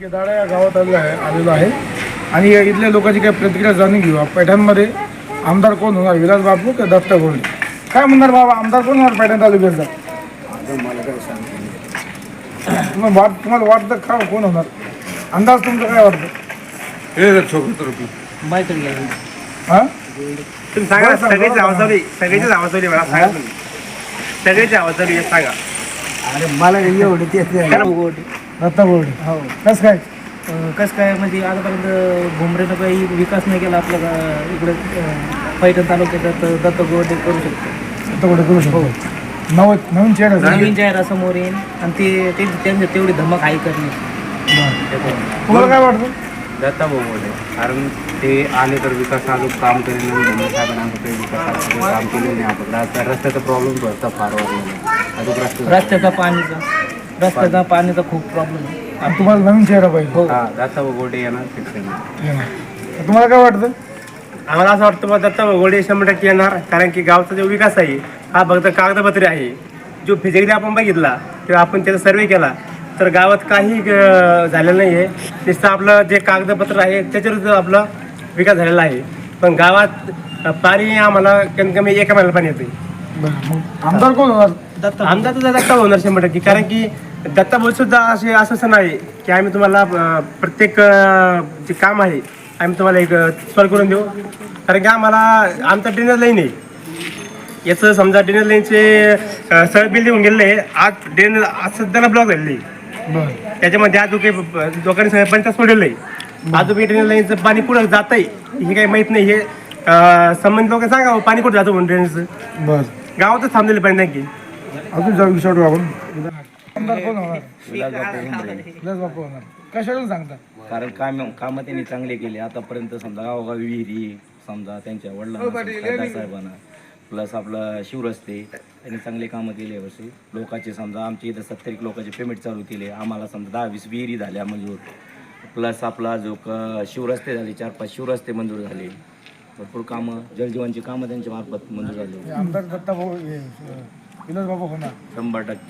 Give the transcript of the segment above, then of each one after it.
गेदाडा या गावात आलेलो आहे आलेलो आहे. आणि या इथल्या लोकांची काही प्रतिक्रिया जाणून घेऊ. पैठणमध्ये आमदार कोण होणार? विलास बापू का दत्ता गोंडे? काय म्हणणार बाबा आमदार कोण होणार पैठण तालुक्याचा तुम्हाला वाट तुम्हाला वाटतं का कोण होणार? अंदाज तुमचं काय वाटतं? माहिती हां? तुम्ही सांगा ना, सगळीच आवाजवली मला सांगा तुम्ही. सगळीची आवाजवली हे सांगा. अरे मला एवढे दत्ता गोंडे हो. कसं काय? कसं काय म्हणजे आतापर्यंत भुमरेनं काही विकास नाही केला आपल्या गा- इकडे अं, पैठण तालुक्यात तर दत्त गोडे करू शकतो. दत्ता गोंडे करू शकतो. नव नवीन चेहरा. नवीन चेहरा समोर येईल आणि ते ते- त्यांचं तेवढी धमक आहे करणे बरं. तुम्हाला काय वाटतं? दत्ता बोलले. कारण ते आले तर विकास अजून काम करेल म्हणून साहेबांना काही विकासाचं काम केलेलं नाही. आपण रस्ता रस्त्याचा प्रॉब्लेम भरता फार वाढलेला अजून रस्ता रस्त्याचा पाणीचा. रस्त्याचा पाणीचा खूप प्रॉब्लेम आहे. आणि तुम्हाला नवीन चेहरा पाहिजे. हो. हा दत्ता गोटे येणार फिक्स. तुम्हाला काय वाटतं? आम्हाला असं वाटतं बा दत्ता गोडे शंभर टक्के येणार कारण की गावचा जो विकास आहे हा फक्त कागदपत्रे आहे. जो फिजिकली आपण बघितला किंवा आपण त्याचा सर्वे केला तर गावात काही अं, झालेलं नाही आहे नुसतं आपलं जे कागदपत्र आहे त्याच्यावरच आपला विकास झालेला आहे. पण गावात अं, पाणी आम्हाला कमीत कमी एका महिन्याला पाणी येते बरं मग आमदार कोण होणार? दत्त. आमचा तुझा दत्ता होणार शंभर टक्के कारण की दत्ता भाऊ सुद्धा असे असं नाही की आम्ही तुम्हाला अं, प्रत्येक अं, जे काम आहे आम्ही तुम्हाला एक सॉल्व करून देऊ. कारण की आम्हाला आमचा ड्रेनेज लाईन आहे. याचं समजा ड्रेनेज लाईनचे सगळं बिल देऊन आहे. आज ड्रेनेज आज सध्याला ब्लॉक झालेली. बरं. त्याच्यामध्ये आज काही लोकांनी सगळं पंचायत सोडलेलं आहे. आज ड्रेनेज लाईनचं पाणी कुठं जात आहे हे काही माहीत नाही. हे अं, संबंधित लोक सांगा हो, पाणी कुठं जातं म्हणून ड्रेनेजचं बरं. गावातच थांबलेलं पाणी नक्की अजून जाऊ विचारू आपण. आमदार कोण होणार विलास बापू होणार कशाला सांगता? कारण काम कामं त्यांनी चांगले केले. आतापर्यंत समजा गावोगावी विहिरी समजा त्यांच्या वडिलांना साहेबांना प्लस आपलं शिवरस्ते त्यांनी चांगले कामं केले वर्षी लोकांचे समजा आमच्या इथं सत्तर एक लोकांचे पेमेंट चालू केले. आम्हाला समजा दहा वीस विहिरी झाल्या मंजूर. प्लस आपला जो क शिवरस्ते झाले चार पाच शिवरस्ते मंजूर झाले. भरपूर कामं जलजीवनची कामं त्यांच्या मार्फत मंजूर झाली. आमदार दत्ता भाऊ हे, अं, विलास बापू होणार. शंभर टक्के.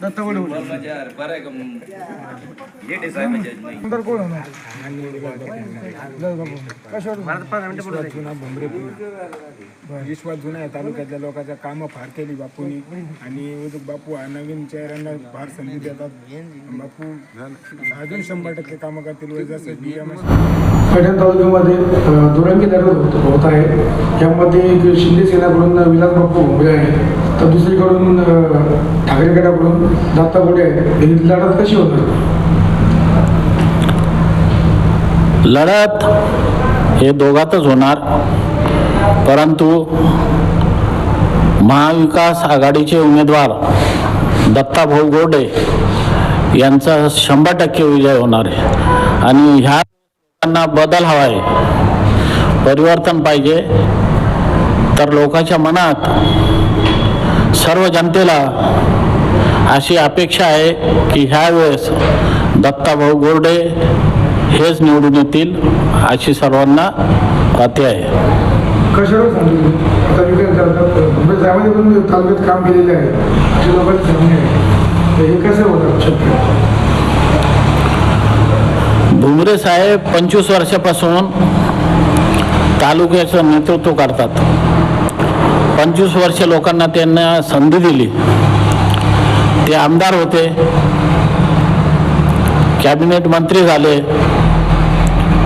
दत्ता गोडे होणार आमदार कोण होणार विश्वास जुना आहे तालुक्यातल्या लोकांच्या कामं फार केली बापूनी आणि उदक बापू हा नवीन चेहऱ्यांना फार संधी देतात बापू अजून शंभर टक्के कामं करतील व जसं डीएम पैठण तालुक्यामध्ये दुरंगी लढत होत आहे. यामध्ये शिंदे सेनाकडून विलास बापू उभे आहे तर दुसरीकडून ठाकरे गटाकडून दत्ता गोडे आहे ही लढत कशी होणार? लढत हे दोघातच होणार. परंतु महाविकास आघाडीचे उमेदवार दत्ताभाऊ गोडे यांचा शंभर टक्के विजय होणार आहे. आणि ह्या लोकांना बदल हवा आहे परिवर्तन पाहिजे. तर लोकांच्या मनात सर्व जनतेला अशी अपेक्षा आहे की ह्या वेळेस दत्ताभाऊ गोरडे हेच निवडून येतील अशी सर्वांना खात्री आहे? भुमरे साहेब पंचवीस वर्षापासून तालुक्याचं नेतृत्व करतात. पंचवीस वर्ष लोकांना त्यांना संधी दिली. ते आमदार होते. कॅबिनेट मंत्री झाले.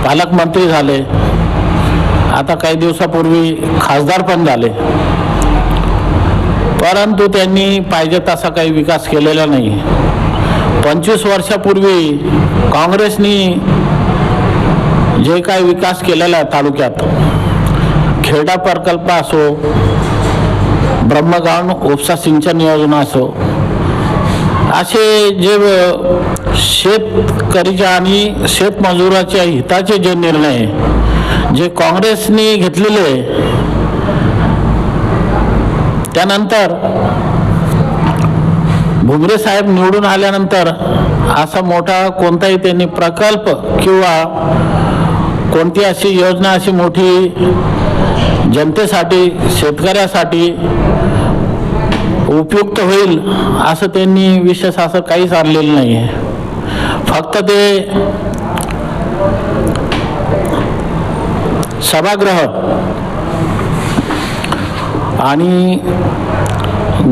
पालकमंत्री झाले. आता काही दिवसापूर्वी खासदार पण झाले. परंतु त्यांनी पाहिजे तसा काही विकास केलेला नाही. पंचवीस वर्षापूर्वी काँग्रेसनी जे काही विकास केलेला आहे तालुक्यात खेडा प्रकल्प असो ब्रह्मगाव उपसा सिंचन योजना असो असे जे शेतकरीच्या आणि शेतमजुराच्या हिताचे जे निर्णय जे काँग्रेसने घेतलेले त्यानंतर भुमरे साहेब निवडून आल्यानंतर असा मोठा कोणताही त्यांनी प्रकल्प किंवा कोणती अशी योजना अशी मोठी जनतेसाठी शेतकऱ्यासाठी उपयुक्त होईल असं त्यांनी विशेष असं काहीच आणलेलं नाही आहे फक्त ते सभागृह आणि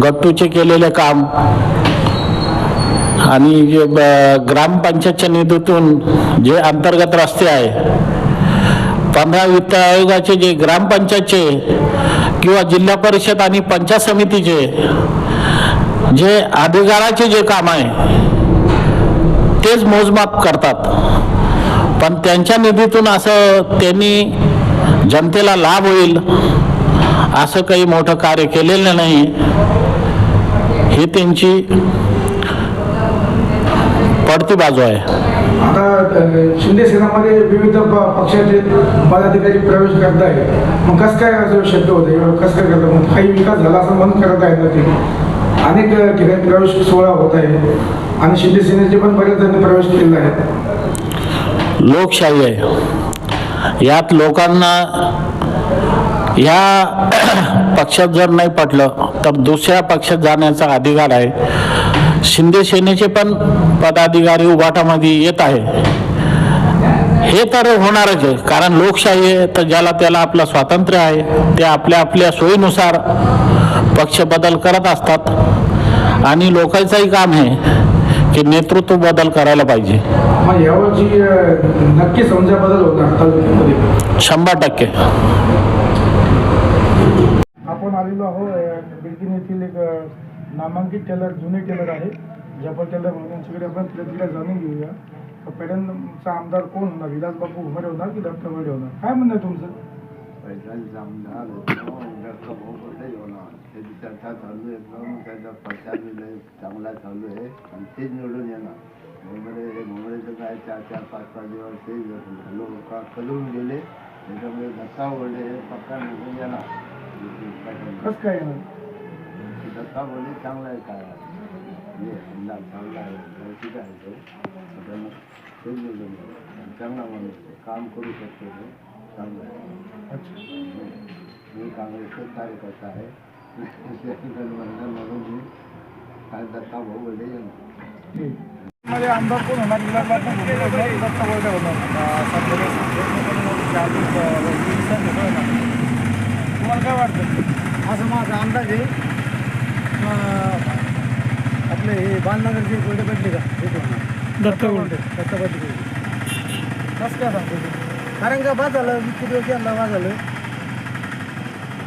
गट्टूचे केलेले काम आणि जे ब- ग्रामपंचायतच्या निधीतून जे अंतर्गत रस्ते आहे पंधरा वित्त आयोगाचे जे ग्रामपंचायतचे किंवा जिल्हा परिषद आणि पंचायत समितीचे जे अधिकाराचे जे काम आहे तेच मोजमाप करतात. पण त्यांच्या निधीतून असं त्यांनी जनतेला लाभ होईल असं काही मोठं कार्य केलेलं नाही. ही त्यांची पडती बाजू आहे. आता शिंदे सेनामध्ये विविध प- पक्षाचे पदाधिकारी प्रवेश करत आहेत मग कसं काय असं शक्य होतं एवढं कसं काय करतं मग काही विकास झाला असं म्हणून करत आहेत ना ते. अनेक ठिकाणी प्रवेश सोहळा होत आहे. आणि शिंदे सेनेचे पण बरेच जण प्रवेश केलेला आहे लोकशाही आहे. यात लोकांना ह्या पक्षात जर नाही पटलं तर दुसऱ्या पक्षात जाण्याचा अधिकार आहे. शिंदे सेनेचे पण पदाधिकारी उभाटामध्ये येत आहे हे तर होणारच आहे कारण लोकशाही आहे तर ज्याला त्याला आपलं स्वातंत्र्य आहे ते आपल्या आपल्या सोयीनुसार पक्ष बदल करत असतात. आणि लोकांचंही काम आहे की नेतृत्व बदल करायला पाहिजे. नक्की समजा बदल होणार शंभर टक्के. आपण आलेलो आहोत बिल्किन येथील एक अ, नामांकित टेलर जुने टेलर आहे जपा टेलर म्हणून यांच्याकडे आपण तिला जाणून घेऊया. तर पेडणचा आमदार कोण होणार? विलास बापू घुमरे होणार की दत्त वडे होणार काय म्हणणं आहे तुमचं? पैशांचा आमदार डॉक्टर भाऊ पटेल होणार त्याची चर्चा चालू आहे. त्याचा प्रचार चांगला चालू आहे. आणि तेच निवडून येणार. हे मुंबईचं काय चार चार पाच पाच दिवस ते लोक कलून गेले त्याच्यामुळे वडे हे पक्का निवडून येणार. कसं काय येणार? की दत्ता वडे चांगला आहे काय हे अंदाज चांगला आहे व्यवस्थित आहे तो त्यामुळे तेच निवडून येणार आणि चांगला माणूस आहे. काम करू शकतो तो चांगला आहे मी काँग्रेसचा कार्यकर्ता आहे गठबंधन म्हणून मी काय दत्ता भाऊ वडे यांना मध्ये आमदार कोण होणार विलास बापू घुमरे होणार की दत्त वडे होणार तुम्हाला काय वाटतं असं माझा अंदाज आहे अं, आपले हे बालनगरची गोल्डे भेटले का? दत्त गोल्डे दत्त गोल्डे कसं काय सांगतो? कारण का बाद झालं इतके दिवस यांना बाद झालं?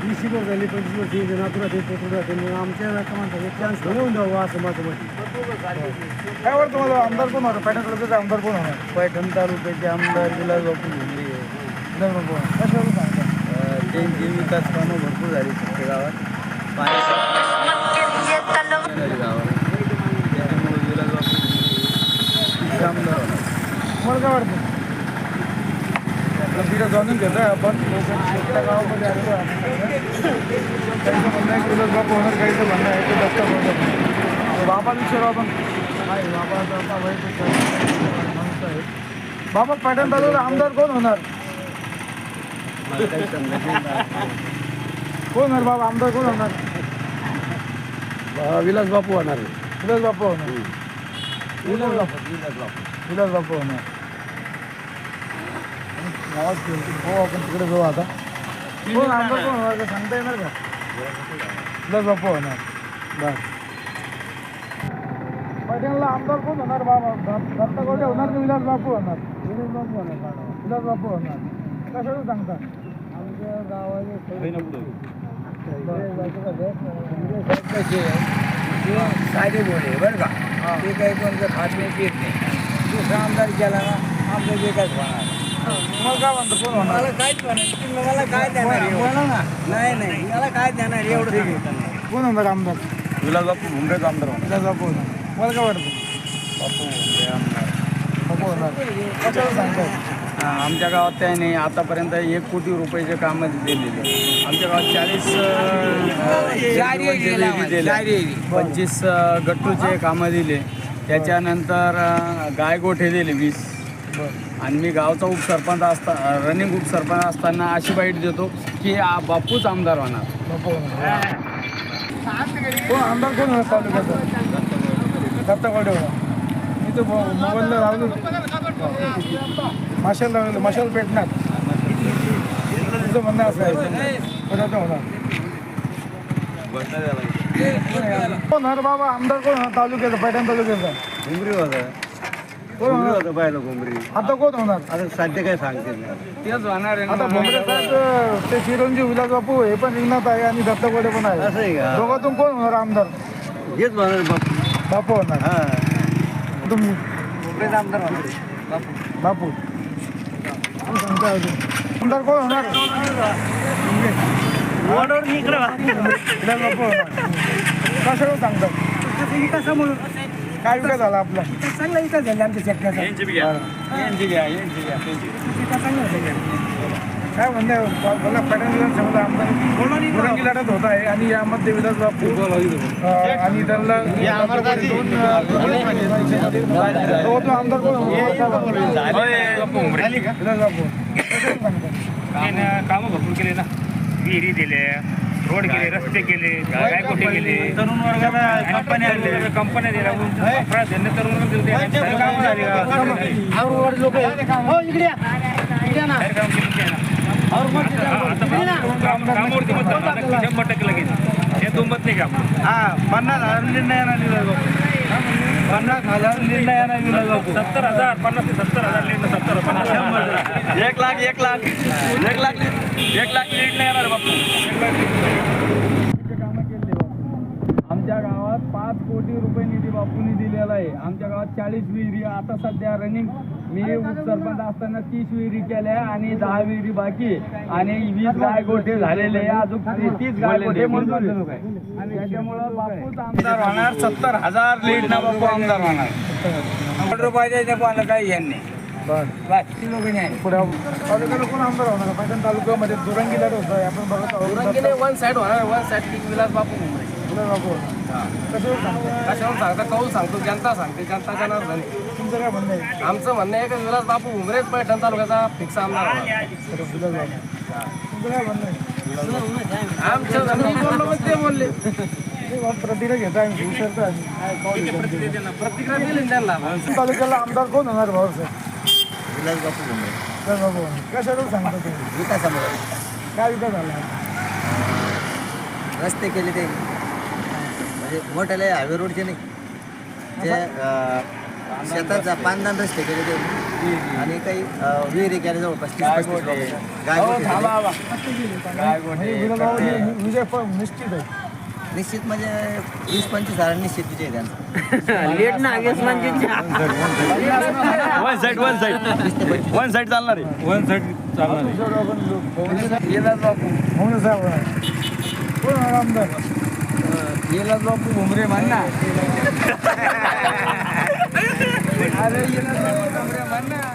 वीस वर्ष झाली पंचवीस वर्ष येते नातुरात येते पोटुरात येते मग आमच्या एका माणसाला चान्स घेऊन द्यावं असं माझं मत काय वाटतं तुम्हाला आमदार कोण होणार? पेटा तालुक्याचा आमदार कोण होणार? पैठण तालुक्याचे आमदार विलास बापू घुमरे विलास बापू. होणार. कशावरून सांगता त्यांची विकास कामं भरपूर झाली गावात. पाणी गावात त्याच्यामुळे विलास बापू आमदार होणार तिला जाणून घेतो आहे आपण. आपल्या गावामध्ये आपण. काहीचं म्हणणं आहे की विलास बापू होणार काहीचं म्हणणं आहे की दत्त होणार बाबा विचारू आपण. आहे बाबा आता माणूस आहे बाबा पॅटर्न तालुक्यात आमदार कोण होणार? कोण होणार बाबा? आमदार कोण होणार? विलास बापू होणार. विलास बापू होणार. विलास बापू. विलास बापू. विलास बापू होणार गावात गेलो हो आपण तिकडे जाऊ आता. कोण आमदार कोण होणार का सांगता येणार का? विलास बापू होणार. बस. आमदार कोण होणार बाबा? दत्त- गोडे होणार की विलास बापू होणार? विलास बापू होणार. विलास बापू होणार कशाचं सांगता आमच्या गावाने साधे बोले बरं का? ते काही कोणतं खात येत नाही. दुसरा आमदार केला ना आमचं जे काय होणार. तुम्हाला काय म्हणतं कोण होणार? मला काहीच म्हणत तुम्ही मला काय देणार बोला ना. नाही नाही. मला काय देणार एवढं सांगितलं नाही कोण होणार आमदार? विलास बापू भुमरेचा आमदार विलास बापू होणार. मला काय वाटतं? बापू होणार. कशाला आमच्या गावात त्याने आतापर्यंत एक कोटी रुपयाचे कामं दिलेले आमच्या गावात चाळीस पंचवीस गट्टूचे कामं दिले. त्याच्यानंतर अ, गायगोठे दिले वीस. आणि मी गावचा उपसरपंच असता रनिंग उपसरपंच असताना अशी बाईट देतो की बापूच आमदार होणार. आमदार कोण होणार तालुक्याचा? मी तर मोबाईलला लावलं माशाल लावलेलं माशाल पेटणार. तुझं म्हणणं असं आहे. होणार? कोण? होणार बाबा आमदार कोण? होणार तालुक्याचा पैठण तालुक्याचा. घुमरी होतं. कोण घुमरी होणार? होतं पाहिलं घुमरी. आता कोण होणार? आता सध्या काय सांगते नाही. तेच होणार आहे आता ना. भोंगरे साहेब ते चिरंजीव विलास बापू हे पण रिंगणात आहे आणि दत्तगोडे पण असं आहे आहे का? दोघातून कोण होणार आमदार? हेच म्हणा बापू. बापू होणार. हा. तुम्ही? आमदार बापू. अजून? आमदार कोण होणार? विलास बापू होणार कशावर सांगतात काय विकास झाला आपला? चांगला विकास झाला आमच्या शेतकऱ्याचा. काय म्हणणं? मला पॅटर्न विधानसभेला आमदार लढत होत आहे आणि यामध्ये विलास बापू आणि त्यांना आमदार कोण? विलास बापू? कामं भरपूर केले ना. विहिरी दिले रोड केले रस्ते केले गायकोटे केले तरुण वर्गाला कंपन्या दिल्या कंपन्या दिल्या. प्राधान्य तरुण मत झालं. आता शंभर टक्के लगेच. हे दुंबत नाही काम हा पन्नास हजार विलास बापू पन्नास हजार निर्णयानं विलास बापू सत्तर हजार पन्नास ते सत्तर हजार लीड सत्तर पन्नास शंभर एक लाख एक लाख. एक लाख एक लाख लीड नाही येणार बापू. आमच्या गावात पाच कोटी रुपये निधी बापूंनी दिलेला आहे. आमच्या गावात चाळीस विहिरी आता सध्या रनिंग मी उपसरपंच असताना तीस विहिरी केल्या आणि दहा विहिरी बाकी. आणि वीस गाय गोठे झालेले. अजून तीस गाय गोठे मंजूर आहे. आणि त्याच्यामुळं बापूच आमदार होणार. सत्तर हजार लीड ना बापू आमदार होणार. रुपयाच्या कोणाला काही यांनी पुढे तालुक्याला कोण आमदार होणार? पैठण तालुक्यामध्ये होत आपण बघत वन साईड होणार वन साईड विलास बापू. कशावर सांगता? कशावर सांगता? जनता सांगते. जनता जनार्दन तुमचं काय म्हणणं आहे? आमचं म्हणणं आहे की विलास बापू उमरेच पैठण तालुक्याचा फिक्स आमदार होणार. विलास बापू. तुमचं काय म्हणणं आहे? आमचं मी बोललो पण ते बोलले. ते बाप प्रतिक्रिया घेता आम्ही. विचारतो आम्ही काय कॉल प्रतिक्रिया दिली ना त्यांना तालुक्याला आमदार कोण होणार भाऊ सर विलास बापू घुमरे विलास बापू होणार. कशावर सांगता तुम्ही? विकासामुळे काय विकास झाला? रस्ते केले ते. म्हणजे मोठ्याले हायवे रोडचे नाही. ते शेतात पानदान रस्ते केले ते. आणि काही विहिरी केले जवळपास तीस पस्तीस. म्हणजे निश्चित आहे. निश्चित म्हणजे वीस पंचवीस हजार निश्चित विजय आहे त्यांचा. One side one side. One side चालणार आहे. वन साईड चालणार आहे. विलास बापू. म्हणून साहेब आमदार? गेलाच बापू घुमरे म्हणणार अरे गेलाच बापू घुमरे म्हणणार